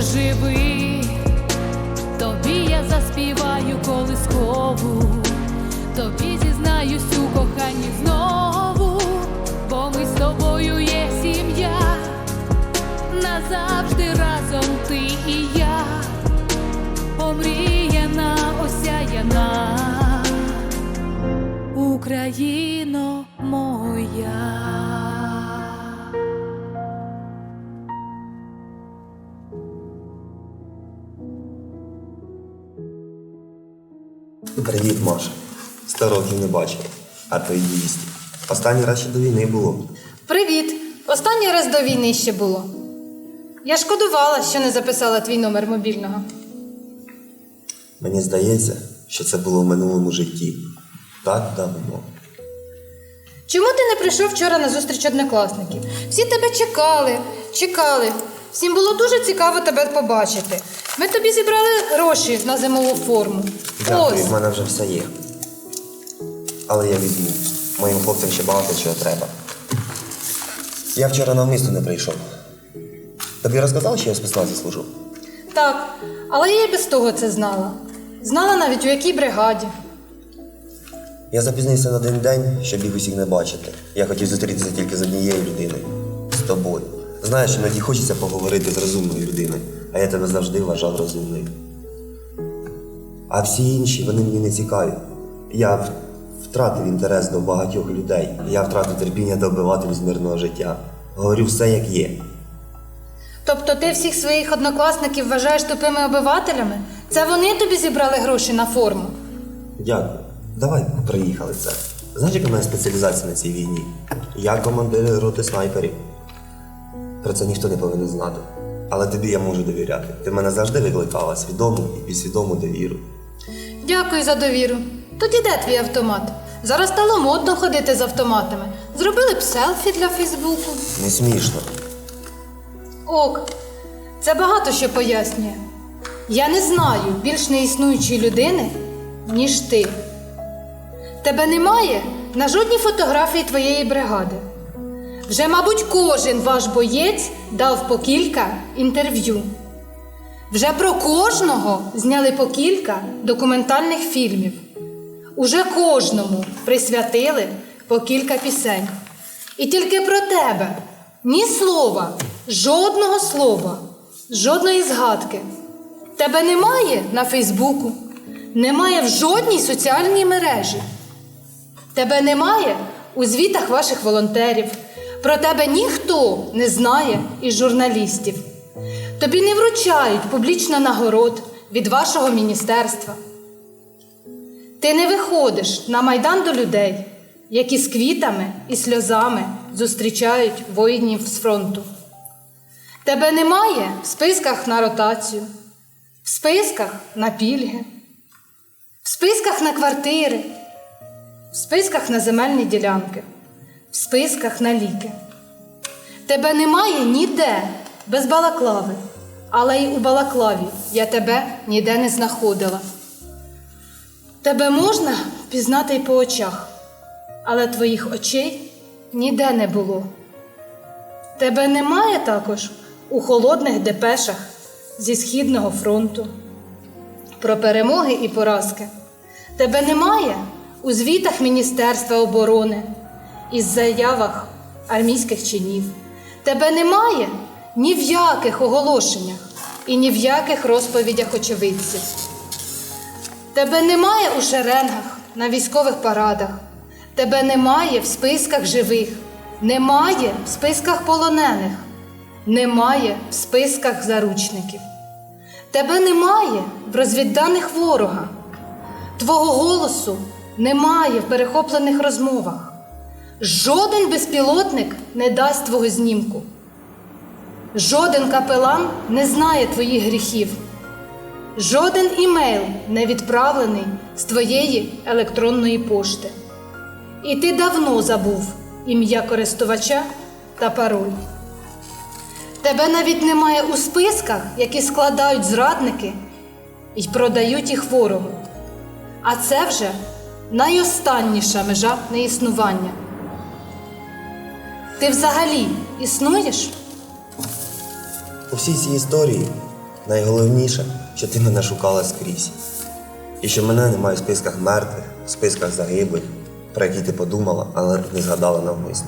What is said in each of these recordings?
живи, тобі я заспіваю колискову, тобі зізнаюсь у коханні знову, бо ми з тобою є сім'я, назавжди разом ти і я, омріяна, осяяна, Україно моя. Привіт, Маша. Сто років не бачив, а то й вісті. Останній раз ще до війни було. Привіт! Останній раз до війни ще було. Я шкодувала, що не записала твій номер мобільного. Мені здається, що це було в минулому житті. Так давно. Чому ти не прийшов вчора на зустріч однокласників? Всі тебе чекали, чекали. Всім було дуже цікаво тебе побачити. Ми тобі зібрали гроші на зимову форму. Дякую, Ось. в мене вже все є. Але я візьму. Моїм хлопцям ще багато чого треба. Я вчора навмисно не прийшов. Тобі розказав, що я спецназі служу? Так, але я і без того це знала. Знала навіть у якій бригаді. Я запізнився на один день, щоб їх усіх не бачити. Я хотів зустрітися тільки з однією людиною з тобою. Знаєш, іноді хочеться поговорити з розумною людиною, а я тебе завжди вважав розумною. А всі інші вони мені не цікаві. Я втратив інтерес до багатьох людей. Я втратив терпіння до обивателів з мирного життя. Говорю все як є. Тобто ти всіх своїх однокласників вважаєш тупими обивателями? Це вони тобі зібрали гроші на форму? Дякую. Давай приїхали це. Знаєш, яка мене спеціалізація на цій війні? Я командир роти снайперів. Про це ніхто не повинен знати. Але тобі я можу довіряти. Ти мене завжди викликала свідому і підсвідому довіру. Дякую за довіру. Тоді де твій автомат? Зараз стало модно ходити з автоматами. Зробили б селфі для Фейсбуку. Не смішно. Ок, це багато що пояснює. Я не знаю більш неіснуючої людини, ніж ти. Тебе немає на жодній фотографії твоєї бригади. Вже, мабуть, кожен ваш боєць дав по кілька інтерв'ю. Вже про кожного зняли по кілька документальних фільмів. Уже кожному присвятили по кілька пісень. І тільки про тебе ні слова, жодного слова, жодної згадки. Тебе немає на Фейсбуку, немає в жодній соціальній мережі. Тебе немає у звітах ваших волонтерів. Про тебе ніхто не знає із журналістів. Тобі не вручають публічно нагород від вашого міністерства. Ти не виходиш на майдан до людей, які з квітами і сльозами зустрічають воїнів з фронту. Тебе немає в списках на ротацію, в списках на пільги, в списках на квартири, в списках на земельні ділянки, в списках на ліки. Тебе немає ніде без балаклави, але й у балаклаві я тебе ніде не знаходила. Тебе можна пізнати й по очах, але твоїх очей ніде не було. Тебе немає також у холодних депешах зі Східного фронту. Про перемоги і поразки. Тебе немає у звітах Міністерства оборони із заявах армійських чинів. Тебе немає ні в яких оголошеннях і ні в яких розповідях очевидців. Тебе немає у шеренгах на військових парадах. Тебе немає в списках живих, немає в списках полонених, немає в списках заручників. Тебе немає в розвідданих ворога. Твого голосу немає в перехоплених розмовах. Жоден безпілотник не дасть твого знімку. Жоден капелан не знає твоїх гріхів. Жоден імейл не відправлений з твоєї електронної пошти. І ти давно забув ім'я користувача та пароль. Тебе навіть немає у списках, які складають зрадники і продають їх ворогу. А це вже найостанніша межа неіснування. Ти взагалі існуєш? У всій цій історії Найголовніше, що ти мене шукала скрізь. І що мене немає в списках мертвих, в списках загиблих, про які ти подумала, але не згадала навмисно.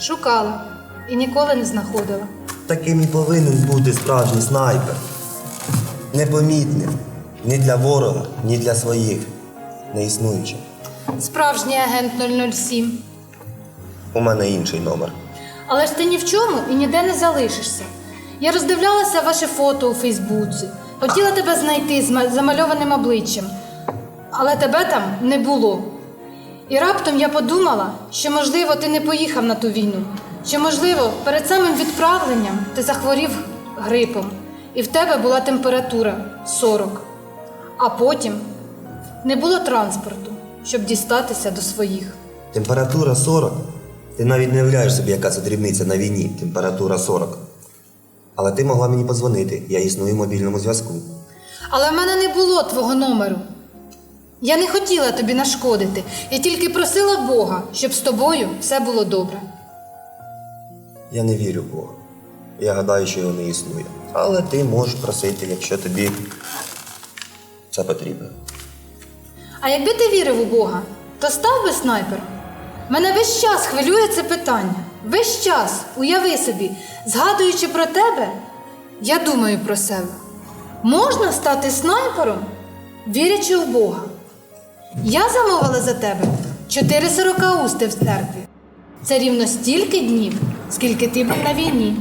Шукала і ніколи не знаходила. Таким і повинен бути справжній снайпер. Непомітним ні для ворога, ні для своїх. Неіснуючим. Справжній агент 007. У мене інший номер. Але ж ти ні в чому і ніде не залишишся. Я роздивлялася ваше фото у Фейсбуці, хотіла тебе знайти з замальованим обличчям, але тебе там не було. І раптом я подумала, що, можливо, ти не поїхав на ту війну, що, можливо, перед самим відправленням ти захворів грипом, і в тебе була температура 40. А потім не було транспорту, щоб дістатися до своїх. Температура 40. Ти навіть не уявляєш собі, яка це дрібниця на війні. Температура 40. Але ти могла мені подзвонити. Я існую в мобільному зв'язку. Але в мене не було твого номеру. Я не хотіла тобі нашкодити. Я тільки просила Бога, щоб з тобою все було добре. Я не вірю в Бога. Я гадаю, що його не існує. Але ти можеш просити, якщо тобі це потрібно. А якби ти вірив у Бога, то став би снайпером. Мене весь час хвилює це питання. Весь час, уяви собі, згадуючи про тебе, я думаю про себе. Можна стати снайпером, вірячи у Бога. Я замовила за тебе чотири сорокаусти в церкві. Це рівно стільки днів, скільки ти був на війні.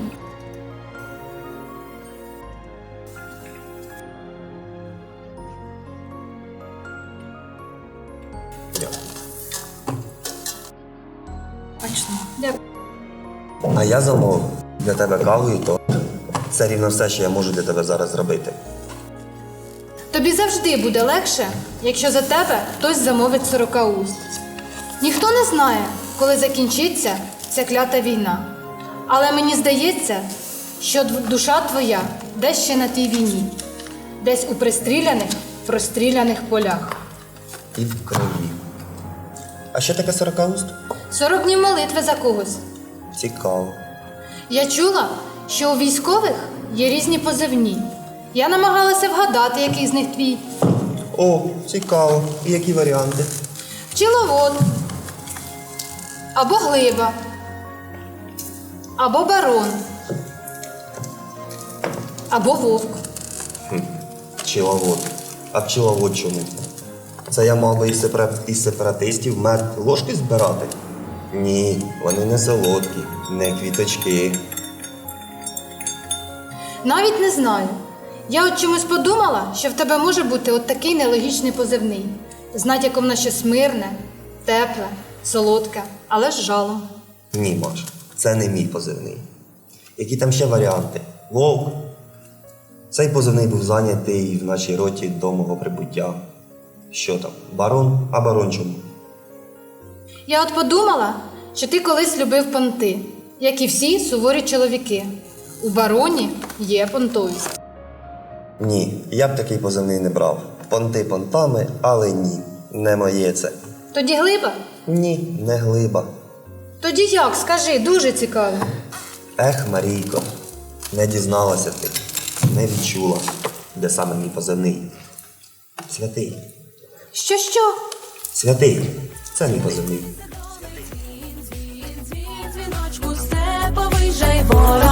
Дякую. А я замовив для тебе каву і то. Це рівно все, що я можу для тебе зараз зробити. Тобі завжди буде легше, якщо за тебе хтось замовить 40 уст. Ніхто не знає, коли закінчиться ця клята війна. Але мені здається, що душа твоя десь ще на тій війні, десь у пристріляних, простріляних полях. І в крові. А що таке 40 уст? 40 днів молитви за когось. Цікаво. Я чула, що у військових є різні позивні. Я намагалася вгадати, який з них твій. О, цікаво. І які варіанти? Пчеловод. Або глиба. Або барон. Або вовк. Пчеловод. А пчеловод чому? Це я мав би із, сепаратистів мед ложки збирати? Ні, вони не солодкі, не квіточки. Навіть не знаю. Я от чомусь подумала, що в тебе може бути от такий нелогічний позивний. З натяком на щось мирне, тепле, солодке, але з жалом. Ні, Маш, це не мій позивний. Які там ще варіанти? Вовк. Цей позивний був зайнятий в нашій роті до мого прибуття. Що там? Барон? А барон чому? Я от подумала, що ти колись любив понти, як і всі суворі чоловіки. У бароні є понтовість. Ні, я б такий позивний не брав. Понти понтами, але ні. Не моє це. Тоді глиба? Ні, не глиба. Тоді як, скажи, дуже цікаво. Ех, Марійко, не дізналася ти, не відчула, де саме мій позивний. Святий. Що що? Святий. Це мій позивний. Дзвіночку степовий жай вороночку